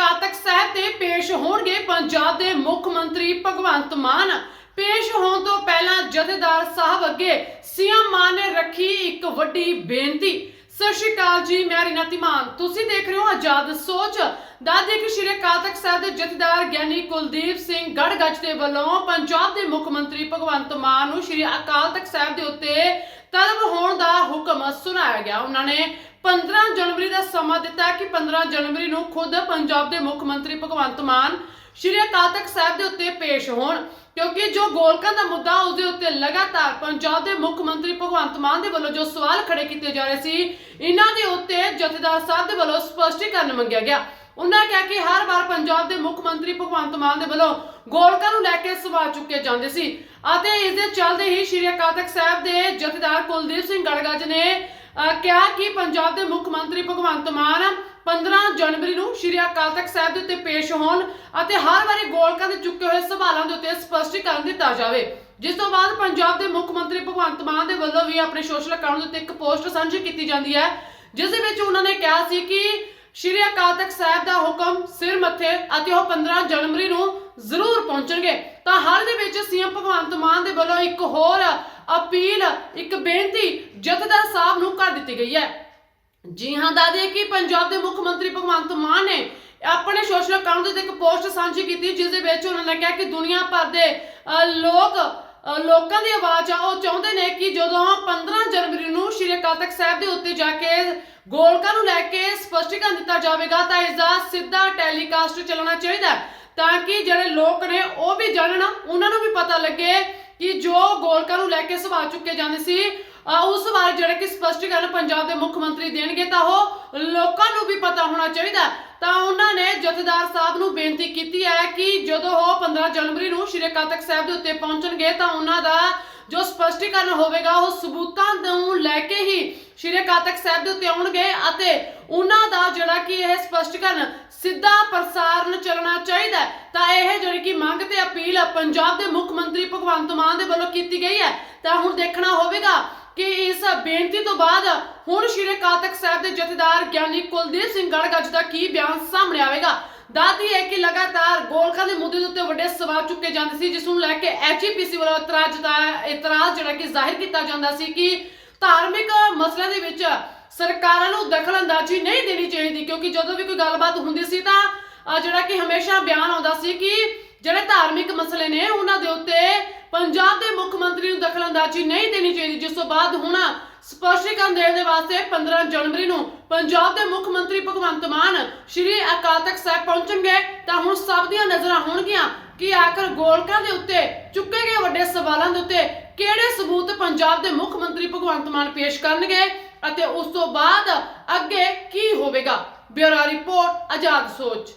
ਅਕਾਲ ਸਾਹਿਬ ਤੇ ਪੇਸ਼ ਹੋਣਗੇ ਪੰਜਾਬ ਦੇ ਮੁੱਖ ਮੰਤਰੀ ਭਗਵੰਤ ਮਾਨ। ਪੇਸ਼ ਹੋਣ ਤੋਂ ਪਹਿਲਾਂ ਜਥੇਦਾਰ ਸਾਹਿਬ ਅੱਗੇ ਸੀਐਮ ਮਾਨ ਨੇ ਰੱਖੀ ਇੱਕ ਵੱਡੀ ਬੇਨਤੀ। ਸਤਿ ਸ਼੍ਰੀ ਅਕਾਲ ਜੀ, ਮੈਂ ਰੀਨਾ ਧੀਮਾਨ। ਤੁਸੀਂ ਦੇਖ ਰਹੇ ਹੋ ਆਜ਼ਾਦ ਸੋਚ। ਦਾਦੇ ਕਿ ਸ਼੍ਰੀ ਅਕਾਲ ਸਾਹਿਬ ਦੇ ਜਥੇਦਾਰ ਗਿਆਨੀ ਕੁਲਦੀਪ ਸਿੰਘ ਗੜਗੱਜ ਦੇ ਵੱਲੋਂ ਪੰਜਾਬ ਦੇ ਮੁੱਖ ਮੰਤਰੀ ਭਗਵੰਤ ਮਾਨ ਨੂੰ ਸ਼੍ਰੀ ਅਕਾਲ ਤਖਤ ਸਾਹਿਬ ਦੇ ਉੱਤੇ ਤਲਬ ਹੋਣ ਦਾ ਹੁਕਮ ਸੁਣਾਇਆ ਗਿਆ। ਉਹਨਾਂ ਨੇ 15 ਜਨਵਰੀ ਦਾ ਸਮਾਂ ਦਿੱਤਾ ਕਿ 15 ਜਨਵਰੀ ਨੂੰ ਖੁਦ ਪੰਜਾਬ ਦੇ ਮੁੱਖ ਮੰਤਰੀ ਭਗਵੰਤ ਮਾਨ ਸ਼੍ਰੀ ਅਕਾਲ ਤਖਤ ਸਾਹਿਬ ਦੇ ਉੱਤੇ ਪੇਸ਼ ਹੋਣ, ਕਿਉਂਕਿ ਜੋ ਗੋਲਕਾਂ ਦਾ ਮੁੱਦਾ ਉਸ ਦੇ ਉੱਤੇ ਲਗਾਤਾਰ ਪੰਜਾਬ ਦੇ ਮੁੱਖ ਮੰਤਰੀ ਭਗਵੰਤ ਮਾਨ ਦੇ ਵੱਲੋਂ ਜੋ ਸਵਾਲ ਖੜੇ ਕੀਤੇ ਜਾ ਰਹੇ ਸੀ, ਇਹਨਾਂ ਦੇ ਉੱਤੇ ਜਥੇਦਾਰ ਸਾਹਿਬ ਦੇ ਵੱਲੋਂ ਸਪਸ਼ਟੀਕਰਨ ਮੰਗਿਆ ਗਿਆ। ਉਹਨਾਂ ਕਿਹਾ ਕਿ ਹਰ ਵਾਰ ਪੰਜਾਬ ਦੇ ਮੁੱਖ ਮੰਤਰੀ ਭਗਵੰਤ ਮਾਨ ਦੇ ਵੱਲੋਂ ਗੋਲਕਾਂ ਨੂੰ ਲੈ ਕੇ ਸਵਾਲ ਚੁੱਕੇ ਜਾਂਦੇ ਸੀ। ਅਤੇ ਇਸ ਦੇ ਚੱਲਦੇ ਹੀ ਸ਼੍ਰੀ ਅਕਾਲ ਤਖਤ ਸਾਹਿਬ ਦੇ ਜਥੇਦਾਰ ਕੁਲਦੀਪ ਸਿੰਘ ਗੜਗੱਜ ਨੇ ਕਿਹਾ ਕਿ ਪੰਜਾਬ ਦੇ ਮੁੱਖ ਮੰਤਰੀ ਭਗਵੰਤ ਮਾਨ 15 ਜਨਵਰੀ ਨੂੰ ਸ਼੍ਰੀ ਅਕਾਲ ਤਖਤ ਸਾਹਿਬ ਦੇ ਉੱਤੇ ਪੇਸ਼ ਹੋਣ ਅਤੇ ਹਰ ਵਾਰੀ ਗੋਲਕਾਂ ਦੇ ਚੁੱਕੇ ਹੋਏ ਸਵਾਲਾਂ ਦੇ ਉੱਤੇ ਸਪਸ਼ਟੀਕਰਨ ਦਿੱਤਾ ਜਾਵੇ। ਜਿਸ ਤੋਂ ਬਾਅਦ ਪੰਜਾਬ ਦੇ ਮੁੱਖ ਮੰਤਰੀ ਭਗਵੰਤ ਮਾਨ ਦੇ ਵੱਲੋਂ ਵੀ ਆਪਣੇ ਸੋਸ਼ਲ ਅਕਾਊਂਟ ਦੇ ਉੱਤੇ ਇੱਕ ਪੋਸਟ ਸਾਂਝੀ ਕੀਤੀ ਜਾਂਦੀ ਹੈ, ਜਿਸ ਦੇ ਵਿੱਚ ਉਹਨਾਂ ਨੇ ਕਿਹਾ ਸੀ ਕਿ ਸ਼੍ਰੀ ਅਕਾਲ ਤਖਤ ਸਾਹਿਬ ਦਾ ਹੁਕਮ ਸਿਰ ਮੱਥੇ ਅਤੇ ਉਹ 15 ਜਨਵਰੀ ਨੂੰ ਜ਼ਰੂਰ ਪਹੁੰਚਣਗੇ। ਤਾਂ ਹਾਲ ਦੇ ਵਿੱਚ ਸੀਐਮ ਭਗਵੰਤ ਮਾਨ ਦੇ ਵੱਲੋਂ ਇੱਕ ਹੋਰ ਅਪੀਲ, ਇੱਕ ਬੇਨਤੀ ਜਥੇਦਾਰ ਸਾਹਿਬ ਨੂੰ ਕਰ ਦਿੱਤੀ ਗਈ ਹੈ। ਜੀ ਹਾਂ ਦਾਦੇ ਕਿ ਪੰਜਾਬ ਦੇ ਮੁੱਖ ਮੰਤਰੀ ਭਗਵੰਤ ਮਾਨ ਨੇ ਆਪਣੇ ਸੋਸ਼ਲ ਅਕਾਊਂਟ ਦੇ ਉੱਤੇ ਇੱਕ ਪੋਸਟ ਸਾਂਝੀ ਕੀਤੀ, ਜਿਸ ਦੇ ਵਿੱਚ ਉਹਨਾਂ ਨੇ ਕਿਹਾ ਕਿ ਦੁਨੀਆ ਭਰ ਦੇ ਲੋਕ ਲੋਕਾਂ ਦੀ ਆਵਾਜ਼ ਆ, ਉਹ ਚਾਹੁੰਦੇ ਨੇ ਕਿ ਜਦੋਂ 15 ਜਨਵਰੀ ਨੂੰ ਸ਼੍ਰੀ ਅਕਾਲ ਤਖਤ ਸਾਹਿਬ ਦੇ ਉੱਤੇ ਜਾ ਕੇ ਗੋਲਕਾਂ ਨੂੰ ਲੈ ਕੇ ਸਪਸ਼ਟੀਕਰਨ ਦਿੱਤਾ ਜਾਵੇਗਾ, ਤਾਂ ਇਸ ਦਾ ਸਿੱਧਾ ਟੈਲੀਕਾਸਟ ਚੱਲਣਾ ਚਾਹੀਦਾ ਤਾਂ ਕਿ ਜਿਹੜੇ ਲੋਕ ਨੇ, ਉਹ ਵੀ ਜਾਣਨ, ਉਹਨਾਂ ਨੂੰ ਵੀ ਪਤਾ ਲੱਗੇ ਕਿ ਜੋ ਗੋਲਕਾਂ ਨੂੰ ਲੈ ਕੇ ਸਵਾਲ ਚੁੱਕੇ ਜਾਂਦੇ ਸੀ ਉਸ ਬਾਰੇ ਜਿਹੜੇ ਕਿ ਸਪਸ਼ਟੀਕਰਨ ਪੰਜਾਬ ਦੇ ਮੁੱਖ ਮੰਤਰੀ ਦੇਣਗੇ ਤਾਂ ਉਹ ਲੋਕਾਂ ਨੂੰ ਵੀ ਪਤਾ ਹੋਣਾ ਚਾਹੀਦਾ ਤਾਂ ਉਹਨਾਂ ਨੇ ਜਥੇਦਾਰ ਸਾਹਿਬ ਨੂੰ ਬੇਨਤੀ ਕੀਤੀ ਹੈ ਕਿ ਜਦੋਂ ਉਹ 15 ਜਨਵਰੀ ਨੂੰ ਸ਼੍ਰੀ ਕਾਤਕ ਸਾਹਿਬ ਦੇ ਉੱਤੇ ਪਹੁੰਚਣਗੇ ਤਾਂ ਉਹਨਾਂ ਦਾ ਜੋ ਸਪਸ਼ਟੀਕਰਨ ਹੋਵੇਗਾ, ਉਹ ਸਬੂਤਾਂ ਨੂੰ ਲੈ ਕੇ ਹੀ ਸ਼੍ਰੀ ਕਾਤਕ ਸਾਹਿਬ ਦੇ ਉੱਤੇ ਆਉਣਗੇ ਅਤੇ ਉਹਨਾਂ ਦਾ ਜਿਹੜਾ ਕਿ ਇਹ ਸਪਸ਼ਟੀਕਰਨ ਸਿੱਧਾ ਪ੍ਰਸਾਰਣ ਚੱਲਣਾ ਚਾਹੀਦਾ ਤਾਂ ਇਹ ਜਿਹੜੀ ਕਿ ਮੰਗ ਤੇ ਅਪੀਲ ਪੰਜਾਬ ਦੇ ਮੁੱਖ ਮੰਤਰੀ ਭਗਵੰਤ ਮਾਨ ਦੇ ਵੱਲੋਂ ਕੀਤੀ ਗਈ ਹੈ। ਤਾਂ ਹੁਣ ਦੇਖਣਾ ਹੋਵੇਗਾ ਕਿ ਇਸ ਬੇਨਤੀ ਤੋਂ ਬਾਅਦ ਹੁਣ ਸ਼੍ਰੀ ਅਕਾਲ ਸਾਹਿਬ ਦੇ ਜਥੇਦਾਰ ਗਿਆਨੀ ਕੁਲਦੀਪ ਸਿੰਘ ਗੜਗੱਜ ਦਾ ਕੀ ਬਿਆਨ ਸਾਹਮਣੇ ਆਵੇਗਾ। ਦਾਦੀ ਹੈ ਕਿ ਲਗਾਤਾਰ ਗੋਲਖਾ ਦੇ ਮੁੱਦੇ ਦੇ ਉੱਤੇ ਵੱਡੇ ਸਵਾਲ ਚੁੱਕੇ ਜਾਂਦੇ ਸੀ, ਜਿਸ ਨੂੰ ਲੈ ਕੇ ਐਚਪੀਸੀ ਵੱਲੋਂ ਇਤਰਾਜ਼ ਦਾ ਇਤਰਾਜ਼ ਜਿਹੜਾ ਕਿ ਜ਼ਾਹਿਰ ਕੀਤਾ ਜਾਂਦਾ ਸੀ ਕਿ ਧਾਰਮਿਕ ਮਸਲਿਆਂ ਦੇ ਵਿੱਚ ਸਰਕਾਰਾਂ ਨੂੰ ਦਖਲਅੰਦਾਜ਼ੀ ਨਹੀਂ ਦੇਣੀ ਚਾਹੀਦੀ, ਕਿਉਂਕਿ ਜਦੋਂ ਵੀ ਕੋਈ ਗੱਲਬਾਤ ਹੁੰਦੀ ਸੀ ਤਾਂ ਜਿਹੜਾ ਕਿ ਹਮੇਸ਼ਾ ਬਿਆਨ ਆਉਂਦਾ ਸੀ ਕਿ ਜਿਹੜੇ ਧਾਰਮਿਕ ਮਸਲੇ ਨੇ ਉਹਨਾਂ ਦੇ ਉੱਤੇ ਪੰਜਾਬ ਦੇ ਮੁੱਖ ਮੰਤਰੀ ਨੂੰ ਦਖਲਅੰਦਾਜ਼ੀ ਨਹੀਂ ਦੇਣੀ ਚਾਹੀਦੀ। ਜਿਸ ਤੋਂ ਬਾਅਦ ਹੁਣ ਸਪਸ਼ਟੀਕਰਨ ਦੇਣ ਦੇ ਵਾਸਤੇ 15 ਜਨਵਰੀ ਨੂੰ ਪੰਜਾਬ ਦੇ ਮੁੱਖ ਮੰਤਰੀ ਭਗਵੰਤ ਮਾਨ ਸ਼੍ਰੀ ਅਕਾਲ ਤਖਤ ਸਾਹਿਬ ਪਹੁੰਚਣਗੇ, ਤਾਂ ਹੁਣ ਸਭ ਦੀਆਂ ਨਜ਼ਰਾਂ ਹੋਣਗੀਆਂ ਕਿ ਆਖਰ ਗੋਲਕਾਂ ਦੇ ਉੱਤੇ ਚੁੱਕੇ ਗਏ ਵੱਡੇ ਸਵਾਲਾਂ ਦੇ ਉੱਤੇ ਕਿਹੜੇ ਸਬੂਤ ਪੰਜਾਬ ਦੇ ਮੁੱਖ ਮੰਤਰੀ ਭਗਵੰਤ ਮਾਨ ਪੇਸ਼ ਕਰਨਗੇ। ਅਤੇ ਉਸ ਤੋਂ ਬਾਅਦ ਅੱਗੇ ਕੀ ਹੋਵੇਗਾ? ਬਿਊਰੋ ਰਿਪੋਰਟ ਆਜ਼ਾਦ ਸੋਚ।